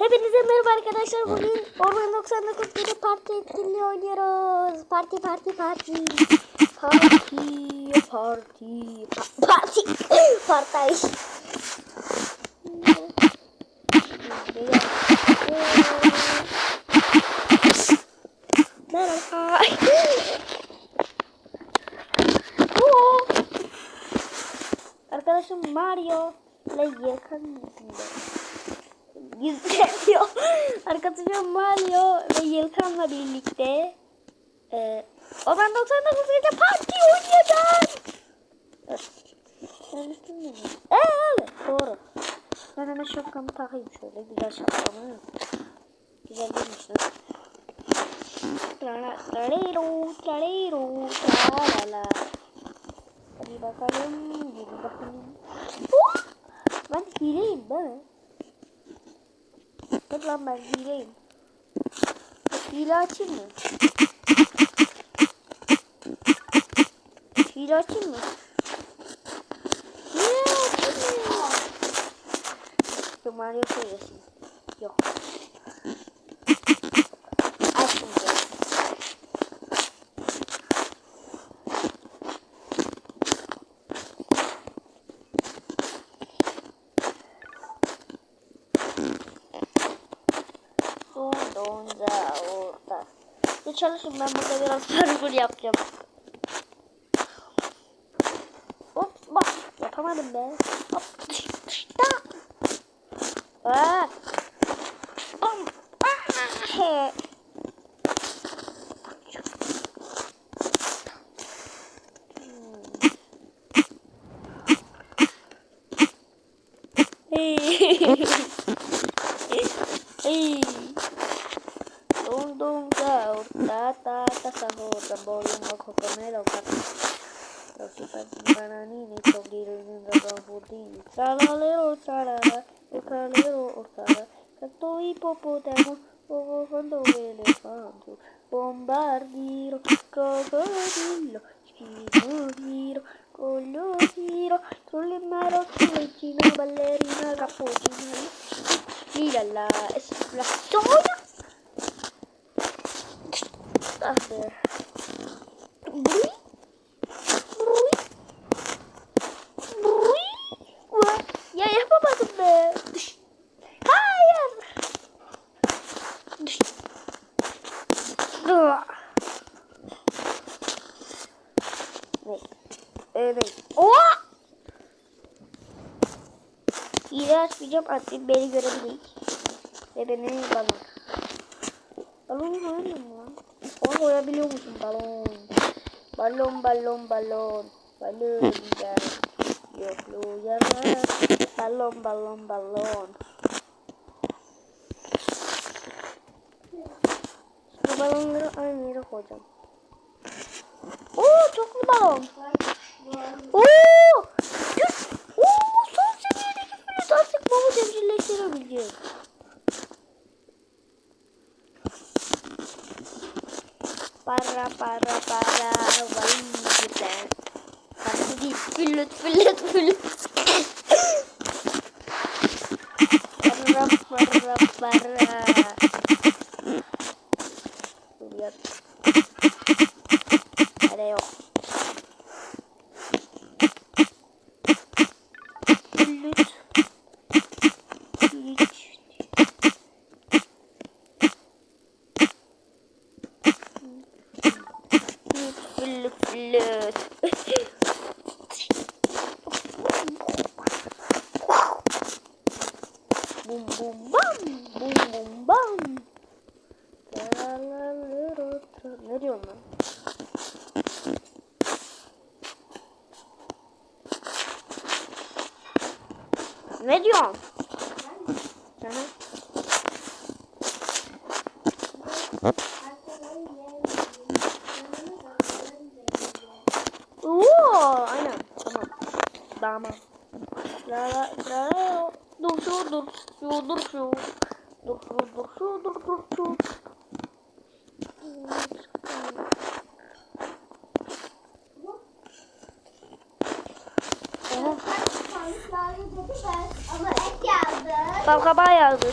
Hepinize merhaba arkadaşlar. Bugün Orman 99 bir parti etkinliği oynuyoruz. Parti parti parti. Parti parti pa- parti partay. Merhaba. Arkadaşım Mario ile yakın yüzünde. Yüzleniyor. Arkadaşım Mario ve Yılkan'la birlikte e, Ozan 99 gece parti oynayacağız. Söylemiştim mi? Ee, evet doğru. Ben hemen şapkamı takayım şöyle güzel şapkamı. Güzel değilmiş lan. Tralero, tralala. Hadi bakalım, hadi bakalım. Ben hileyim değil? Dur lan ben hileyim. Hile açayım mı? Hile açayım mı? Hile açayım mı? Yok Mario söylesin. Yok. Son donca orada. Bir çalışın ben burada biraz parkur yapacağım. Hop bak yapamadım be. Hop dış dışta. gato, hipopótamo, elefante, elefante, bombardiro, cocodrilo, chino, colosiro, solemaro, chino, ballerina, capuchino, mírala, es la zona. A ver. Açmayacağım artık beni görebilir. Ve beni bana. Balon koyamıyor mu lan? Onu koyabiliyor musun balon? Balon balon balon. Balon gel. Yokluğuna. Balon balon balon. Bu balonları aynı yere koyacağım. Oo çoklu balon. Oo! Dur. Oo son seviyedeki flüt artık balı evcilleştirebileceğiz. Para para para vay güzel. Parti değil flüt flüt flüt. para para para. Dur yap. Hadi yok. Flüt. Flüt. Flüt flüt. Bum bum bam. Bum bum bam. Tralalalero tra- Ne diyorsun lan? Ne diyorsun? Hı hı. Oo, aynen. Tamam. Tamam. La la la. Dur şu dur şu dur şu. Dur şu dur şu dur dur şu. Ama et yazdı. Bal kabağı yazdı.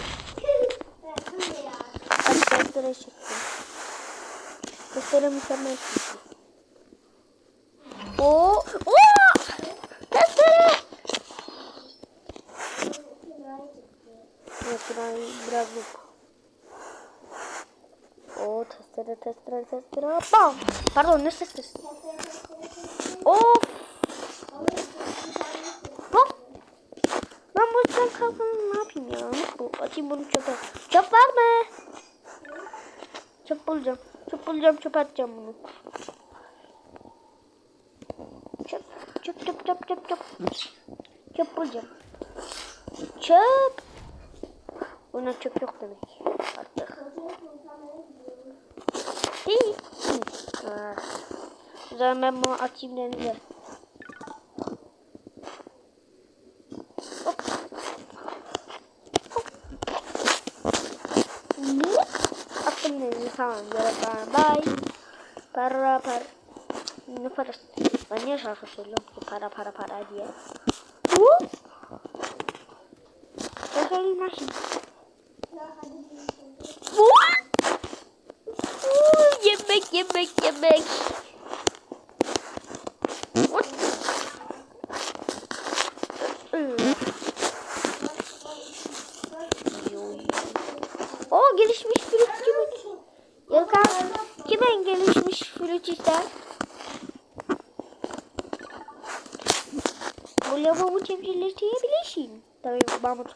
Hadi çıktı. Testere mükemmel. Oo! Oo! Testere! Evet, biraz, biraz yok. Oo, testere, testere, testere. Bam! Pardon, ne testeresi? Of! Hop! Ben bu çöp kalkanı ne yapayım ya? Bu, atayım bunu çöpe. Çöp var? Çöp bulacağım. Çöp bulacağım, çöp atacağım bunu. Çöp, çöp, çöp, çöp, çöp, çöp. Çöp bulacağım. Çöp. Buna çöp yok demek. Artık. İyi. Ha. O zaman ben bunu atayım denize. Hop. Hop. Ne? Attım denize tamam. Bye. Para para. Ne parası? Ben niye şarkı söylüyorum ki para para para diye. Bu? Söyleyeyim nasıl? Bu? Yemek yemek yemek.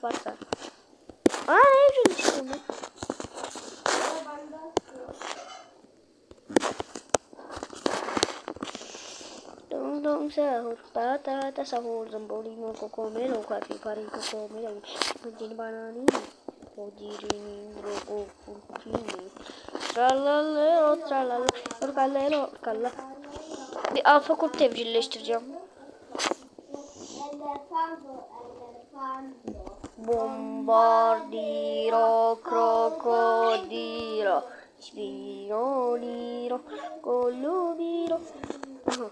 Varsa. Aa ne evcil bunu? Dong dong sahur, patata sahur, zambolino, cocomelo, coffee, pari, cocomelo, puntini banani, odirini, rogo, puntini, tralalero, tralala, orgalero, orgalla. Bir alfa kurt evcilleştireceğim. Bombardiro, crocodilo, spinoliro, colubiro. Aha.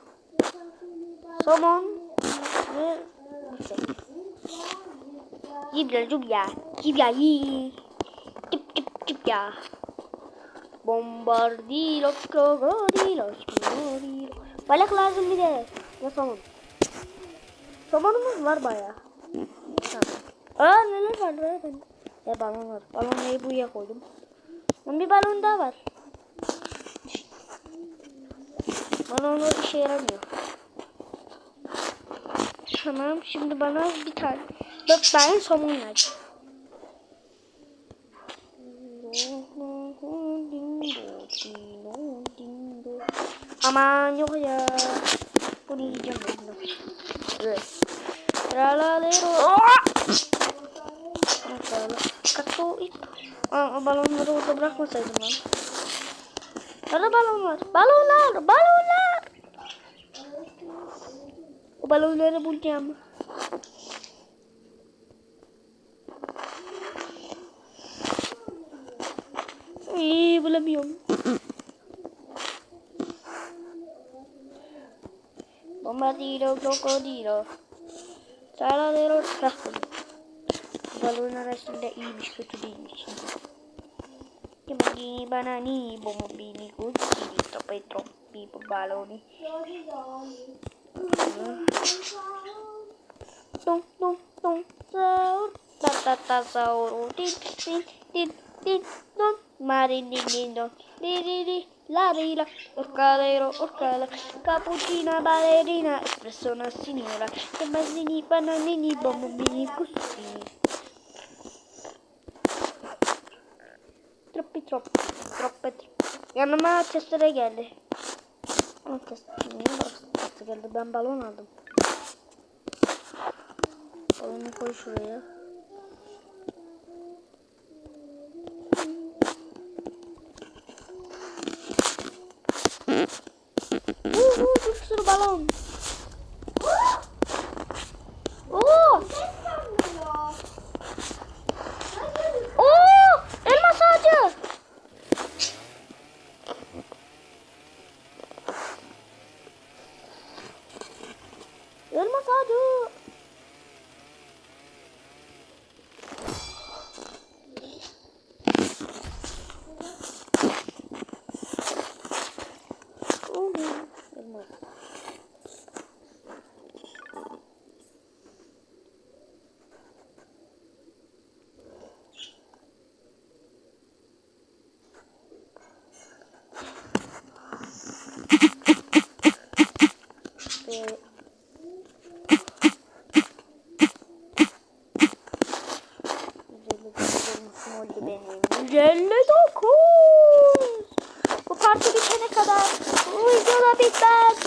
Somon ve bıçak. Yibya yibya yibya yi. Tip tip tip ya. Bombardilo, crocodilo, spinoliro. Balık lazım bir de. Ne somon? Somonumuz var bayağı. Aa neler var be ben. E balon var. Balonları buraya koydum. Lan bir balon daha var. Balonlar işe yaramıyor. Tamam şimdi bana bir tane dört tane somon ver. Aman yok ya. Bunu yiyeceğim ben. Evet. Tralalero. Tralala. Ip. Aa, balonları orada bırakmasaydım lan. Nerede balonlar? Balonlar! Balonlar! O balonları bulacağım. İyi bulamıyorum. Bombardiro, crocodilo. Saladero, trafik. balığın arasında iyiymiş kötü değilmiş. Bini banani, bomu bini gucci, tope troppi, baloni. Dum dum dum saur, ta ta ta saur, dit dit dit dit dum, marinini dum, di di di. La rila, orcalero, orcala, cappuccina, ballerina, espresso una signora, che basini, bananini, bombini, custini. Troppi troppi, troppi troppi. Yanıma testere geldi. Testere geldi? Ben balon aldım. Balonu koy şuraya. Uhu, bir sürü balon. Oo! Oo! Elmas ağacı. Elmas ağacı. Oldu benim. 159. Bu parti bitene kadar bu videoda bitmez.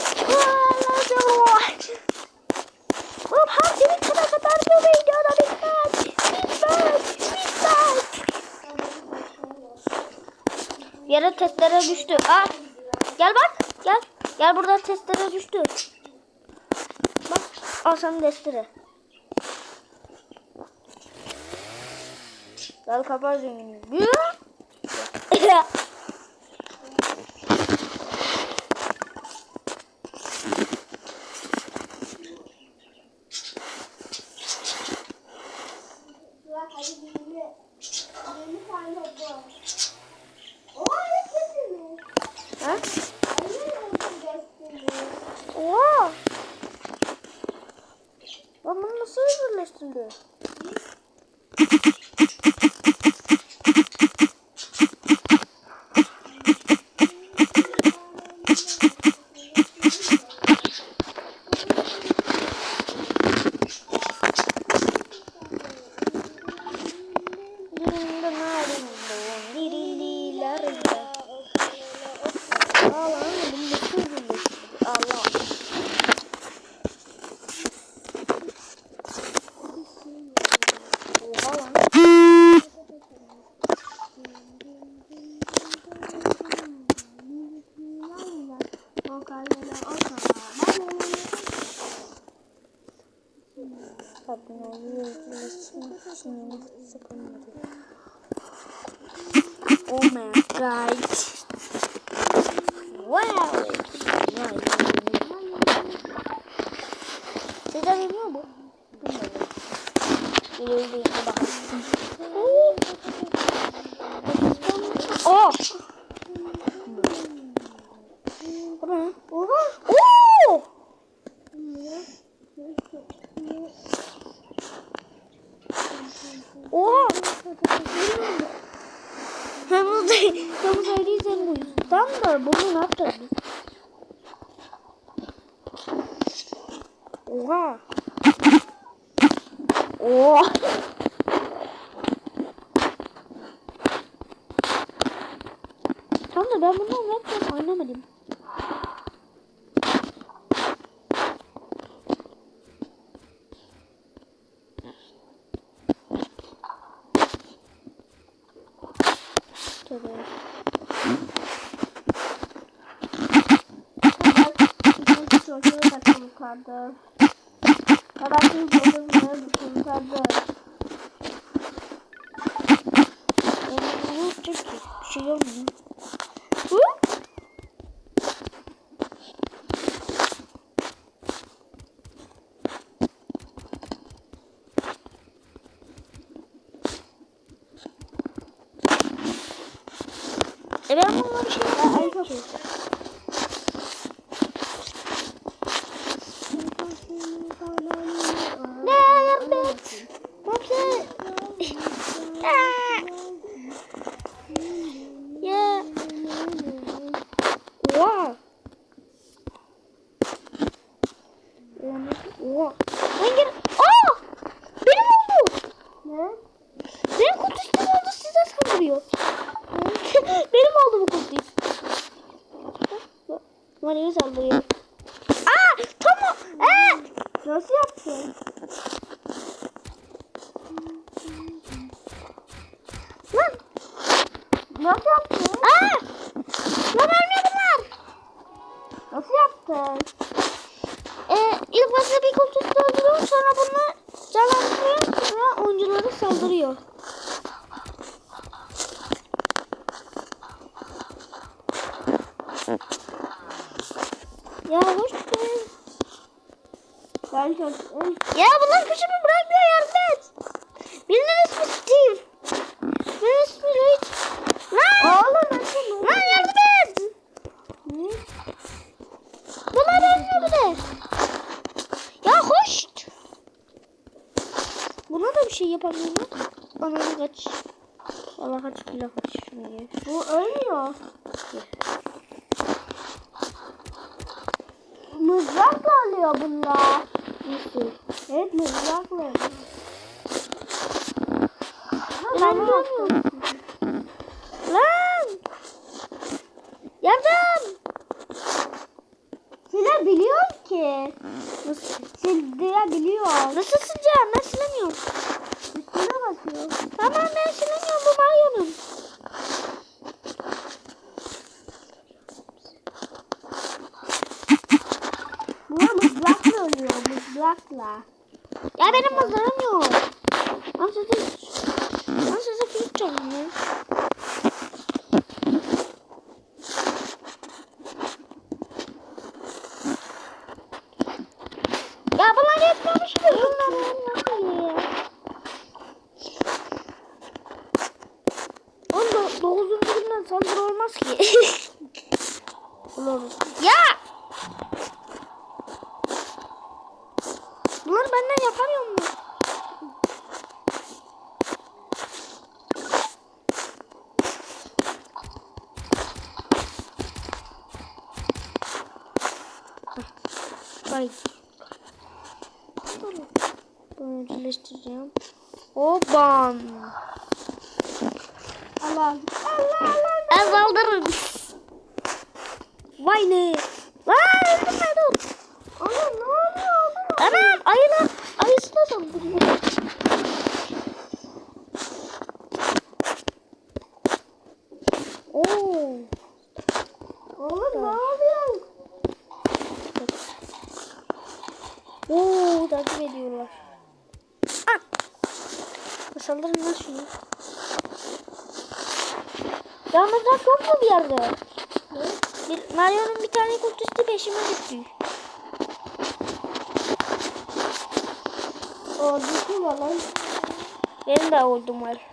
Bu parti bitene kadar bu videoda bitmez. Bitmez. Bitmez. Yere testere düştü. Aa, gel bak. Gel. Gel burada testere düştü. Bak. Al sana testere. Gel kapat zengini. Ya. Ha? Oha. Lan bunu nasıl birleştirdi? Allah. Oha lan. Oh god. Wow. Sizce bilmiyor mu? Bilmiyorum. İleri bir bakalım. Oh! Bu ne? Oha! Oo! Oha! Hem uzay, uzaylıyız hem uyuz. Tam da bunu ne yapacağız biz? Oha! Oha! Tam da ben bunu ne yapacağım anlamadım. Yukarıda. Karakterin. Ee, ne yapacak ki? Bir şey? Hı? E ben bununla bir şey... Ay, çok iyi. Ne yardım et. Hopsa. Ya. Oha. Oha. Ben gene... Aa! Benim oldu. Ne? Benim kutu üstüm oldu size saldırıyor. Benim oldu bu kutu. Bana saldırıyor. Aa! Tamam. Ee! Nasıl yaptın? Lan! Nasıl yaptın? Aa! Lan ölmüyor bunlar. Nasıl yaptın? Ee, ilk başta bir kutusu öldürüyor sonra bunu canlandırıyor sonra oyuncuları saldırıyor. Ya hoş geldin. Ben çok... Ya bunlar peşimi bırakmıyor yardım et. Birinin ismi Steve. Birinin ismi Rich. Lan! Oğlum nasıl? Lan yardım et. Ne? Bunlar ölmüyor bir de. Ya hoş. Buna da bir şey yapamıyorum. Bana bir kaç. Kaç kilo kaç şunu ye. Bu ölmüyor. Mızrakla alıyor bunlar. Nasıl? Evet mızrakla alıyor. Ben görmüyorum. Lan! Yardım! Silebiliyor ki. Nasıl? Silebiliyor. Nasıl sileceğim? Ben silemiyorum. Üstüne basıyor. Tamam ben silemiyorum bu Mario'nun. Buna mızrakla ölüyor. Mızrakla. Ya benim mızrağım yok. Ben size... Ben size flüt çalayım ya. Ya bunlar yetmemiş mi? Bunlar yetmemiş. Oğlum do- dokuzuncu günden saldırı olmaz ki. Olur. Ya! Bunlar benden yapamıyor mu? Ay. Bunu birleştireceğim. Oban. Allah. Allah Allah. Ben saldırırım. Vay ne? Lan öldürme dur. Oğlum ne oluyor? Tamam ayılar. Ayısına saldırıyor. Oo. Oğlum ne oluyor? Oo takip ediyorlar. Ah. Saldırın lan şunu. Ya mızrak yok mu bir yerde? Bir, Mario'nun bir tane kultisti peşime düştü. Ordusu var lan. Benim de ordum var.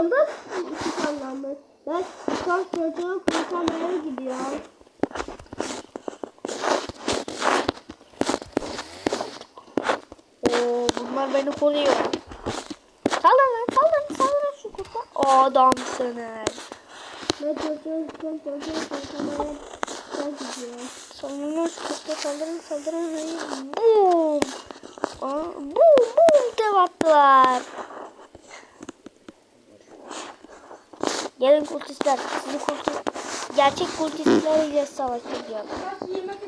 Ben de iki anlamı. Ben son kurtarmaya gidiyorum. Oo bunlar beni koruyor. Saldırın lan saldırın saldırın şu kurta. Adamsınız. Ben çocuğu son çocuğu kurtarmaya ben gidiyorum. Saldırın şu kurta saldırın saldırın. Boom. Aa, boom boom dev attılar. Gelin kultistler. Sizi kultist, gerçek kultistlerle savaşacağım. Biraz yemek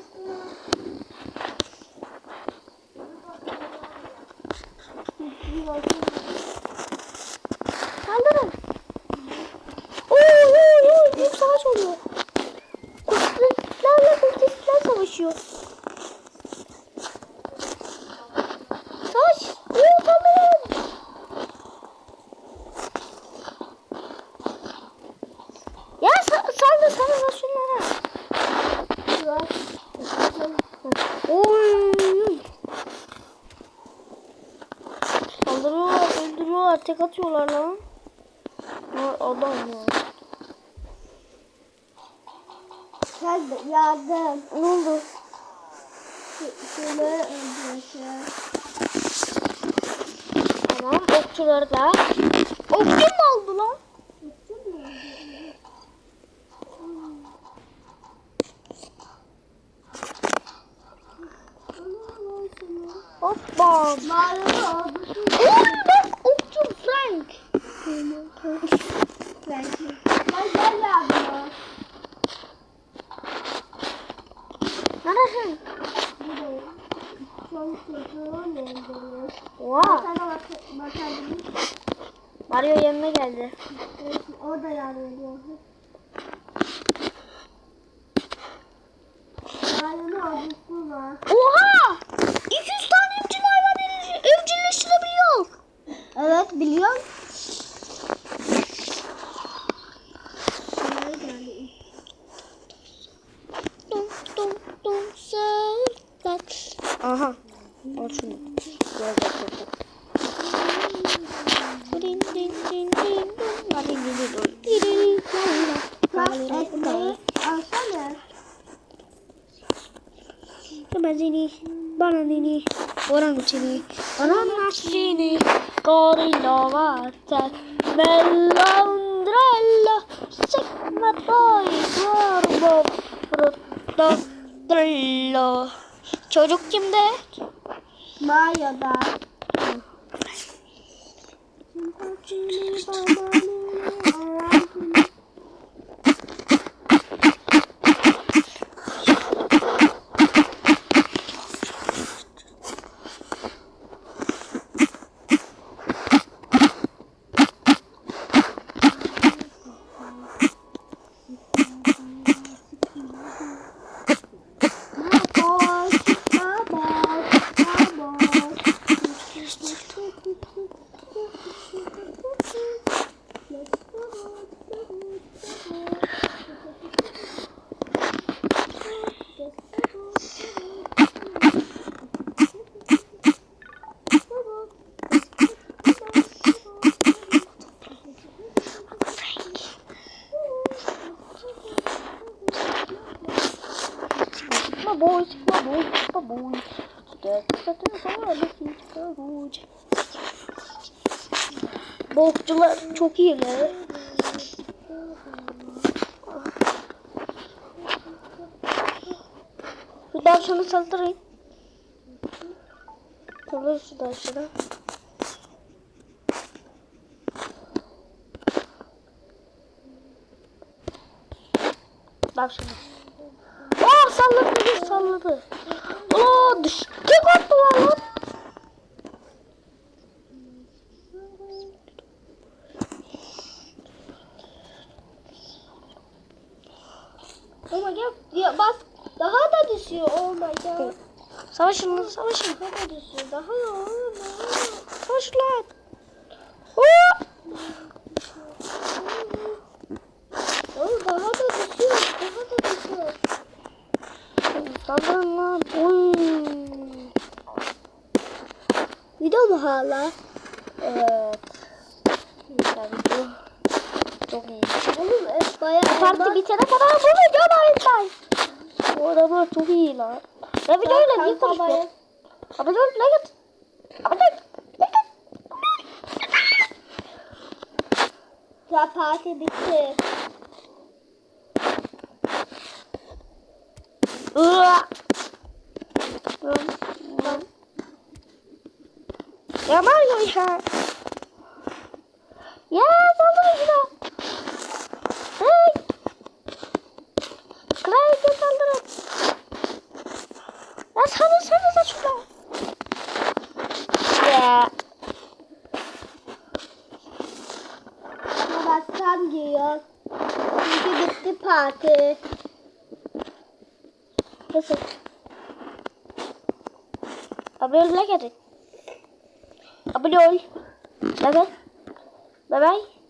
atıyorlar lan. Bunlar adam ya. De yardım. Ne oldu? Şöyle öldüreceğim. Tamam, okçuları da. Okçu mu oldu lan? Hoppa. Mağarada ordusu Oy bak okçu Frank. Belki. Ben gel yardıma. Neredesin? Buradayım. Son çocuğu öldürüyor. Oha. Mario yanına geldi. O da yardım ediyor. Mağarada ordusu var. Oha! 200 tane evcil hayvan ev- evcilleştirebiliyor. Evet biliyorum. Nereye geldi? Dum dum dum sırtlat. Aha. Al şunu. Gel gel gel. gel. Din din din din dum. Hadi gidelim. Çocuk kimde? Mario'da. Sigma boy, sigma boy, sigma boy. Sigma boy. Bokçular çok iyi lan. Şu davşanı saldırın. Saldır şu davşanı. Davşanı. Salladı. Aa düş. Tek attı var lan. Oh my god. Ya bas. Daha da düşüyor. Oh my god. Savaşın lan savaşın. Daha da düşüyor. Daha da. Savaş lan. Oo! Oh, daha da düşüyor. Daha da düşüyor. Saldırın lan. Video mu hala? Evet. Video. Çok iyi. Oğlum evet bayağı Parti bitene kadar bu video da Bu adamlar çok iyi lan. Ya videoyla niye konuşuyor? Abone ol, like at. Abone ol. Ya parti bitti. Ya Mario ya. Ya saldırın şuna. Hey. Kraliçe saldırın. Ya saldırsanıza şuna. Ya. Babasam diyor. Çünkü bitti parti. Nasıl? Abone ol, like atın. Abone ol. Like at. Bye bye.